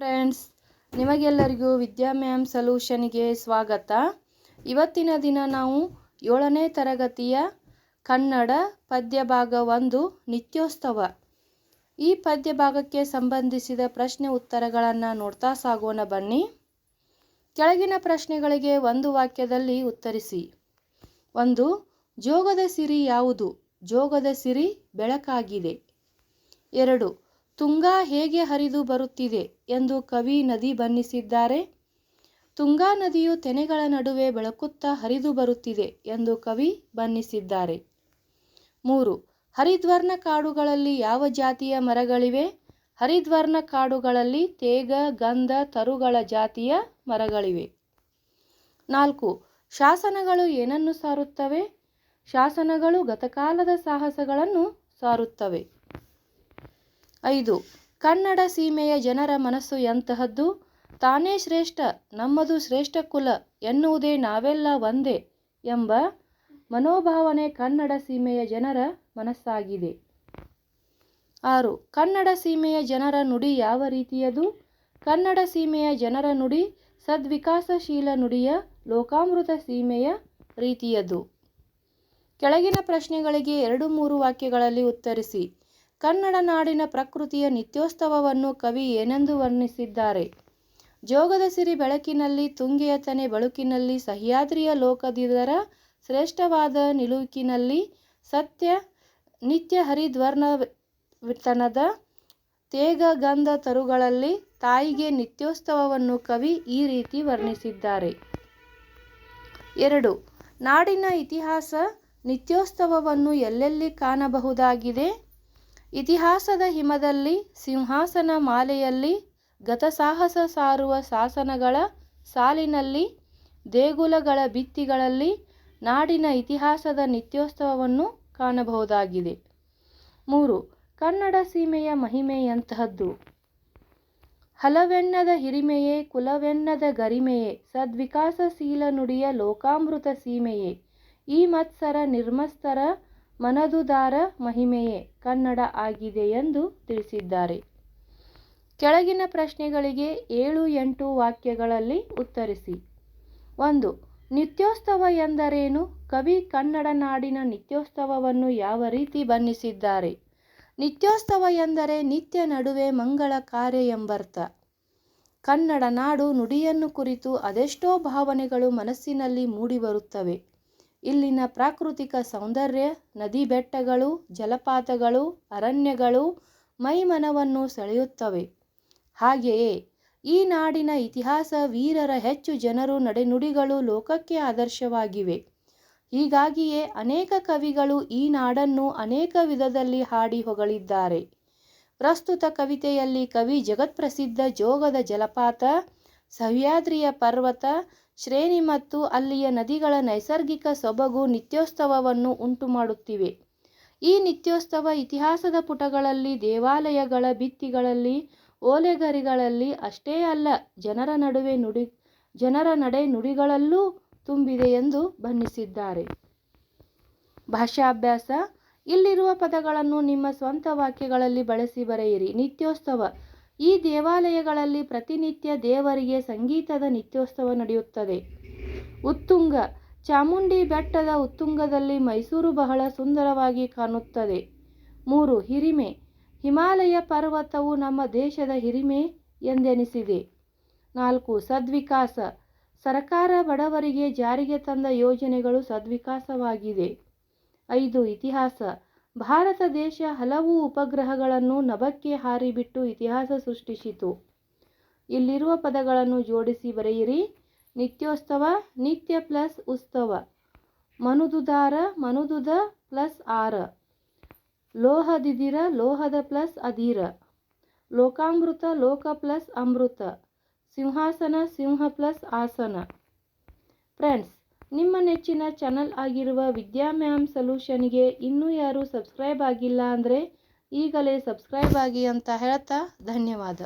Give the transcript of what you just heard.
Friends, ನಿಮಗೆಲ್ಲರಿಗೂ ವಿದ್ಯಾ ma'am ಸೊಲ್ಯೂಷನ್ಗೆ ಸ್ವಾಗತ. ಇವತ್ತಿನ ದಿನ ನಾವು ಏಳನೇ ತರಗತಿಯ ಕನ್ನಡ ಪದ್ಯ ಭಾಗ ಒಂದು ನಿತ್ಯೋತ್ಸವ ಈ ಪದ್ಯ ಭಾಗಕ್ಕೆ ಸಂಬಂಧಿಸಿದ ಪ್ರಶ್ನೆ ಉತ್ತರಗಳನ್ನು ನೋಡ್ತಾ ಸಾಗೋಣ ಬನ್ನಿ. ಕೆಳಗಿನ ಪ್ರಶ್ನೆಗಳಿಗೆ ಒಂದು ವಾಕ್ಯದಲ್ಲಿ ಉತ್ತರಿಸಿ. ಒಂದು, ಜೋಗದ ಸಿರಿ ಯಾವುದು? ಜೋಗದ ಸಿರಿ ಬೆಳಕಾಗಿದೆ. ಎರಡು ತುಂಗಾ ಹೇಗೆ ಹರಿದು ಬರುತ್ತಿದೆ ಎಂದು ಕವಿ ನದಿ ಬಣ್ಣಿಸಿದ್ದಾರೆ. ತುಂಗಾ ನದಿಯು ತೆನೆಗಳ ನಡುವೆ ಬೆಳಕುತ್ತಾ ಹರಿದು ಬರುತ್ತಿದೆ ಎಂದು ಕವಿ ಬಣ್ಣಿಸಿದ್ದಾರೆ. ಮೂರು, ಹರಿದ್ವರ್ಣ ಕಾಡುಗಳಲ್ಲಿ ಯಾವ ಜಾತಿಯ ಮರಗಳಿವೆ? ಹರಿದ್ವರ್ಣ ಕಾಡುಗಳಲ್ಲಿ ತೇಗ, ಗಂಧ, ತರುಗಳ ಜಾತಿಯ ಮರಗಳಿವೆ. ನಾಲ್ಕು, ಶಾಸನಗಳು ಏನನ್ನು ಸಾರುತ್ತವೆ? ಶಾಸನಗಳು ಗತಕಾಲದ ಸಾಹಸಗಳನ್ನು ಸಾರುತ್ತವೆ. ಐದು. ಕನ್ನಡ ಸೀಮೆಯ ಜನರ ಮನಸ್ಸು ಎಂತಹದ್ದು? ತಾನೇ ಶ್ರೇಷ್ಠ, ನಮ್ಮದು ಶ್ರೇಷ್ಠ ಕುಲ ಎನ್ನುವುದೇ ನಾವೆಲ್ಲ ಒಂದೇ ಎಂಬ ಮನೋಭಾವನೆ ಕನ್ನಡ ಸೀಮೆಯ ಜನರ ಮನಸ್ಸಾಗಿದೆ. ಆರು. ಕನ್ನಡ ಸೀಮೆಯ ಜನರ ನುಡಿ ಯಾವ ರೀತಿಯದು? ಕನ್ನಡ ಸೀಮೆಯ ಜನರ ನುಡಿ ಸದ್ವಿಕಾಸಶೀಲ ನುಡಿಯ ಲೋಕಾಮೃತ ಸೀಮೆಯ ರೀತಿಯದು. ಕೆಳಗಿನ ಪ್ರಶ್ನೆಗಳಿಗೆ ಎರಡು ಮೂರು ವಾಕ್ಯಗಳಲ್ಲಿ ಉತ್ತರಿಸಿ. ಕನ್ನಡ ನಾಡಿನ ಪ್ರಕೃತಿಯ ನಿತ್ಯೋತ್ಸವವನ್ನು ಕವಿ ಏನೆಂದು ವರ್ಣಿಸಿದ್ದಾರೆ. ಜೋಗದ ಸಿರಿ ಬೆಳಕಿನಲ್ಲಿ, ತುಂಗೆಯ ತನೆ ಬಳುಕಿನಲ್ಲಿ, ಸಹ್ಯಾದ್ರಿಯ ಲೋಕದಿದರ ಶ್ರೇಷ್ಠವಾದ ನಿಲುಕಿನಲ್ಲಿ, ಸತ್ಯ, ನಿತ್ಯ ಹರಿದ್ವರ್ಣತನದ ತೇಗ ಗಂಧ ತರುಗಳಲ್ಲಿ ತಾಯಿಗೆ ನಿತ್ಯೋತ್ಸವವನ್ನು ಕವಿ ಈ ರೀತಿ ವರ್ಣಿಸಿದ್ದಾರೆ. ಎರಡು, ನಾಡಿನ ಇತಿಹಾಸ ನಿತ್ಯೋತ್ಸವವನ್ನು ಎಲ್ಲೆಲ್ಲಿ ಕಾಣಬಹುದಾಗಿದೆ? ಇತಿಹಾಸದ ಹಿಮದಲ್ಲಿ, ಸಿಂಹಾಸನ ಮಾಲೆಯಲ್ಲಿ, ಗತಸಾಹಸ ಸಾರುವ ಶಾಸನಗಳ ಸಾಲಿನಲ್ಲಿ, ದೇಗುಲಗಳ ಭಿತ್ತಿಗಳಲ್ಲಿ, ನಾಡಿನ ಇತಿಹಾಸದ ನಿತ್ಯೋತ್ಸವವನ್ನು ಕಾಣಬಹುದಾಗಿದೆ. ಮೂರು, ಕನ್ನಡ ಸೀಮೆಯ ಮಹಿಮೆ ಎಂತಹದ್ದು ಹಲವೆನ್ನದ ಹಿರಿಮೆಯೇ, ಕುಲವೆನ್ನದ ಗರಿಮೆಯೇ, ಸದ್ವಿಕಾಸಶೀಲ ನುಡಿಯ ಲೋಕಾಮೃತ ಸೀಮೆಯೇ, ಈ ಮತ್ಸರ ನಿರ್ಮತ್ಸರ ಮನದುದಾರ ಮಹಿಮೆಯೇ ಕನ್ನಡ ಆಗಿದೆ ಎಂದು ತಿಳಿಸಿದ್ದಾರೆ. ಕೆಳಗಿನ ಪ್ರಶ್ನೆಗಳಿಗೆ ಏಳು ಎಂಟು ವಾಕ್ಯಗಳಲ್ಲಿ ಉತ್ತರಿಸಿ. ಒಂದು, ನಿತ್ಯೋತ್ಸವ ಎಂದರೇನು? ಕವಿ ಕನ್ನಡ ನಾಡಿನ ನಿತ್ಯೋತ್ಸವವನ್ನು ಯಾವ ರೀತಿ ಬಣ್ಣಿಸಿದ್ದಾರೆ? ನಿತ್ಯೋತ್ಸವ ಎಂದರೆ ನಿತ್ಯ ನಡುವೆ ಮಂಗಳ ಕಾರ್ಯ ಎಂಬರ್ಥ. ಕನ್ನಡ ನಾಡು ನುಡಿಯನ್ನು ಕುರಿತು ಅದೆಷ್ಟೋ ಭಾವನೆಗಳು ಮನಸ್ಸಿನಲ್ಲಿ ಮೂಡಿಬರುತ್ತವೆ. ಇಲ್ಲಿನ ಪ್ರಾಕೃತಿಕ ಸೌಂದರ್ಯ, ನದಿ ಬೆಟ್ಟಗಳು, ಜಲಪಾತಗಳು, ಅರಣ್ಯಗಳು ಮೈಮನವನ್ನು ಸೆಳೆಯುತ್ತವೆ. ಹಾಗೆಯೇ ಈ ನಾಡಿನ ಇತಿಹಾಸ ವೀರರ ಹೆಚ್ಚು ಜನರು ನಡೆನುಡಿಗಳು ಲೋಕಕ್ಕೆ ಆದರ್ಶವಾಗಿವೆ. ಹೀಗಾಗಿಯೇ ಅನೇಕ ಕವಿಗಳು ಈ ನಾಡನ್ನು ಅನೇಕ ವಿಧದಲ್ಲಿ ಹಾಡಿ ಹೊಗಳಿದ್ದಾರೆ. ಪ್ರಸ್ತುತ ಕವಿತೆಯಲ್ಲಿ ಕವಿ ಜಗತ್ಪ್ರಸಿದ್ಧ ಜೋಗದ ಜಲಪಾತ ಸಹ್ಯಾದ್ರಿಯ ಪರ್ವತ, ಶ್ರೇಣಿ ಮತ್ತು ಅಲ್ಲಿಯ ನದಿಗಳ ನೈಸರ್ಗಿಕ ಸೊಬಗು ನಿತ್ಯೋತ್ಸವವನ್ನು ಉಂಟುಮಾಡುತ್ತಿವೆ. ಈ ನಿತ್ಯೋತ್ಸವ ಇತಿಹಾಸದ ಪುಟಗಳಲ್ಲಿ, ದೇವಾಲಯಗಳ ಭಿತ್ತಿಗಳಲ್ಲಿ, ಓಲೆಗರಿಗಳಲ್ಲಿ ಅಷ್ಟೇ ಅಲ್ಲ, ಜನರ ನಡುವೆ ನುಡಿ, ಜನರ ನಡೆ ನುಡಿಗಳಲ್ಲೂ ತುಂಬಿದೆ ಎಂದು ಬಣ್ಣಿಸಿದ್ದಾರೆ. ಭಾಷಾಭ್ಯಾಸ, ಇಲ್ಲಿರುವ ಪದಗಳನ್ನು ನಿಮ್ಮ ಸ್ವಂತ ವಾಕ್ಯಗಳಲ್ಲಿ ಬಳಸಿ ಬರೆಯಿರಿ. ನಿತ್ಯೋತ್ಸವ ಈ ದೇವಾಲಯಗಳಲ್ಲಿ ಪ್ರತಿನಿತ್ಯ ದೇವರಿಗೆ ಸಂಗೀತದ ನಿತ್ಯೋತ್ಸವ ನಡೆಯುತ್ತದೆ. ಉತ್ತುಂಗ, ಚಾಮುಂಡಿ ಬೆಟ್ಟದ ಉತ್ತುಂಗದಲ್ಲಿ ಮೈಸೂರು ಬಹಳ ಸುಂದರವಾಗಿ ಕಾಣುತ್ತದೆ. ಮೂರು, ಹಿರಿಮೆ, ಹಿಮಾಲಯ ಪರ್ವತವು ನಮ್ಮ ದೇಶದ ಹಿರಿಮೆ ಎಂದೆನಿಸಿದೆ. ನಾಲ್ಕು, ಸದ್ವಿಕಾಸ, ಸರಕಾರ ಬಡವರಿಗೆ ಜಾರಿಗೆ ತಂದ ಯೋಜನೆಗಳು ಸದ್ವಿಕಾಸವಾಗಿದೆ. ಐದು, ಇತಿಹಾಸ ಭಾರತ ದೇಶ ಹಲವು ಉಪಗ್ರಹಗಳನ್ನು ನಭಕ್ಕೆ ಹಾರಿಬಿಟ್ಟು ಇತಿಹಾಸ ಸೃಷ್ಟಿಸಿತು. ಇಲ್ಲಿರುವ ಪದಗಳನ್ನು ಜೋಡಿಸಿ ಬರೆಯಿರಿ. ನಿತ್ಯೋತ್ಸವ ನಿತ್ಯ ಪ್ಲಸ್ ಉತ್ಸವ ಮನುದುದಾರ, ಮನುದುದ ಪ್ಲಸ್ ಆರ. ಲೋಹದಿದಿರ, ಲೋಹದ ಪ್ಲಸ್ ಅಧೀರ. ಲೋಕಾಮೃತ, ಲೋಕ ಪ್ಲಸ್ ಅಮೃತ. ಸಿಂಹಾಸನ, ಸಿಂಹ ಪ್ಲಸ್ ಆಸನ. ಫ್ರೆಂಡ್ಸ್ ನಿಮ್ಮ ನೆಚ್ಚಿನ ಚಾನಲ್ ಆಗಿರುವ ವಿದ್ಯಾ ಮ್ಯಾಮ್ ಸೊಲ್ಯೂಷನ್ಗೆ ಇನ್ನೂ ಯಾರೂ ಸಬ್ಸ್ಕ್ರೈಬ್ ಆಗಿಲ್ಲ ಅಂದರೆ ಈಗಲೇ ಸಬ್ಸ್ಕ್ರೈಬ್ ಆಗಿ ಅಂತ ಹೇಳ್ತಾ ಧನ್ಯವಾದ.